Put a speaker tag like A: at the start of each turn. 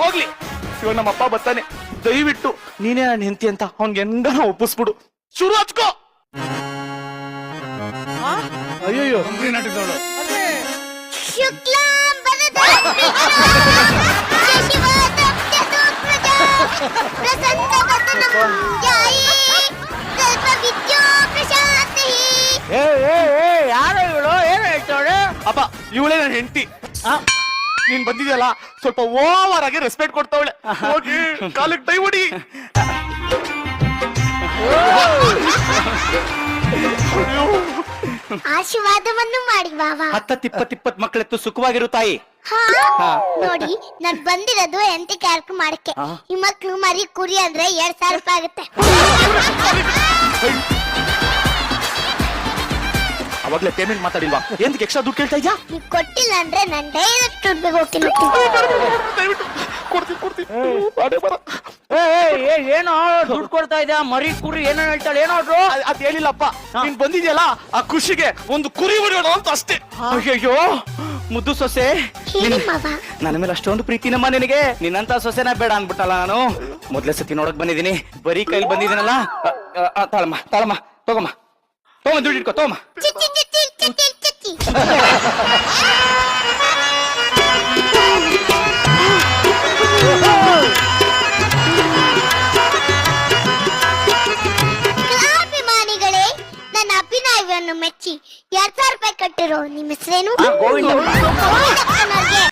A: ಹೋಗ್ಲಿ. ಇವಾಗ ನಮ್ಮಪ್ಪ ಬರ್ತಾನೆ. ದಯವಿಟ್ಟು ನೀನೇ ನನ್ನ ಹೆಂಡತಿ ಅಂತ ಅವ್ನ್ಗೆ ಹೆಂಗಾರ ಒಪ್ಪಿಸ್ಬಿಡು. ಶುರು ಹಚ್ಕೋ. ಅಯ್ಯೋ
B: ಕಂಪ್ನಿ ನಾಟಕದವಳು
C: ಚತುರ್ಭುಜಂ ಪ್ರಸನ್ನವದನಂ ಧ್ಯಾಯೇ.
D: ಏ ಏ ಏ ಯಾರು ಇವಳು? ಏನ್ ಹೇಳ್ತಾಳೆ
A: ಅಪ್ಪ ಇವಳೇ ನನ್ನ ಹೆಂಡತಿ. ನೀನ್ ಬಂದಿದ್ಯಲ್ಲ ಸ್ವಲ್ಪ ಓವರ್ ಆಗಿ ರೆಸ್ಪೆಕ್ಟ್ ಕೊಡ್ತಾವಳೆ. ಹೋಗಿ ಕಾಲಕ್ಕೆ ಟೈ ಹೊಡಿ.
C: ಆಶೀರ್ವಾದವನ್ನು ಮಾಡಿ ಬಾಬಾ.
D: ಹತ್ತತ್ತು ಇಪ್ಪತ್ ಇಪ್ಪತ್ ಮಕ್ಕಳೆತ್ತು ಸುಖವಾಗಿರು ತಾಯಿ.
C: ಹಾ? ನೋಡಿ ನಾನ್ ಬಂದಿರೋದು ಎಂಟಿ ಕ್ಯಾರ್ಕ್ ಮಾಡಕ್ಕೆ. ಈ ಮಕ್ಳು ಮರಿ ಕುರಿ ಅಂದ್ರೆ ಎರಡ್ ಸಾವಿರ ರೂಪಾಯಿ ಆಗುತ್ತೆ.
A: ಅವಾಗ್ಲೇ ಪೇಮೆಂಟ್ ಮಾತಾಡಿಲ್ವಾ? ಎಂದಕ್ಕೆ ಎಕ್ಸ್ಟ್ರಾ ದುಡ್ಡು ಕೇಳ್ತಾ ಇದ್ಯಾ?
C: ನೀವ್ ಕೊಟ್ಟಿಲ್ಲ ಅಂದ್ರೆ ನಾನ್ ಡೈರೆಕ್ಟ್ ದುಡ್ಡು ಹೋಗ್ತೀನಿ
A: ದಯವಿಟ್ಟು. ಕೊಡ್ತೀನಿ ಕೊಡ್ತೀನಿ. ಅದೇ ಬರ
D: ಏ ಏ, ಏ ಏನೋ ದುಡ್ಡು ಕೊಡ್ತಾ ಇದ್ಯಾ? ಮರಿ ಕುರಿ ಏನೋ ಹೇಳ್ತಾಳೆ ಏನೋ?
A: ಅದ್- ಅದ್ ಹೇಳಿಲ್ಲಪ್ಪ. ನೀನ್ ಬಂದಿದ್ಯಲ್ಲ ಆ ಖುಷಿಗೆ ಒಂದು ಕುರಿ ಹೊಡೆಯೋಣ ಅಂತ ಅಷ್ಟೇ.
D: ಅಯ್ಯಯ್ಯೋ ಮುದ್ದು ಸೊಸೆ.
C: ಹೇಳಿ
D: ನಿನ್-
C: ಮಾವ.
D: ನನ್ನ ಮೇಲೆ ಅಷ್ಟೊಂದು ಪ್ರೀತಿನಮ್ಮ ನಿನಗೆ. ನಿನ್ನಂತ ಸೊಸೆನ ಬೇಡ ಅಂದ್ಬಿಟ್ಟಲ್ಲ ನಾನು. ಮೊದ್ಲೇ ಸತಿ ನೋಡಕ್ ಬಂದಿದ್ದೀನಿ. ಬರೀ ಕೈಲಿ ಬಂದಿದ್ದೀನಲ್ಲ. ಅ, ಅ, ಅ, ತಾಳಮ್ಮ ತಾಳಮ್ಮ ತಗೋಮ್ಮ. ತಗೊಂಡ್ ದುಡ್ಡು ಇಟ್ಕೋ ತಗೋಮ್ಮ
C: ಚಿಚ್ಚಿ ಕಲಾಭಿಮಾನಿಗಳೇ ನನ್ನ ಅಭಿನಯವನ್ನು ಮೆಚ್ಚಿ ಎರಡ್ ಸಾವಿರ ರೂಪಾಯಿ ಕಟ್ಟಿರೋ ನಿಮ್ಮ ಹೆಸರೇನು. ಗೋವಿಂದ.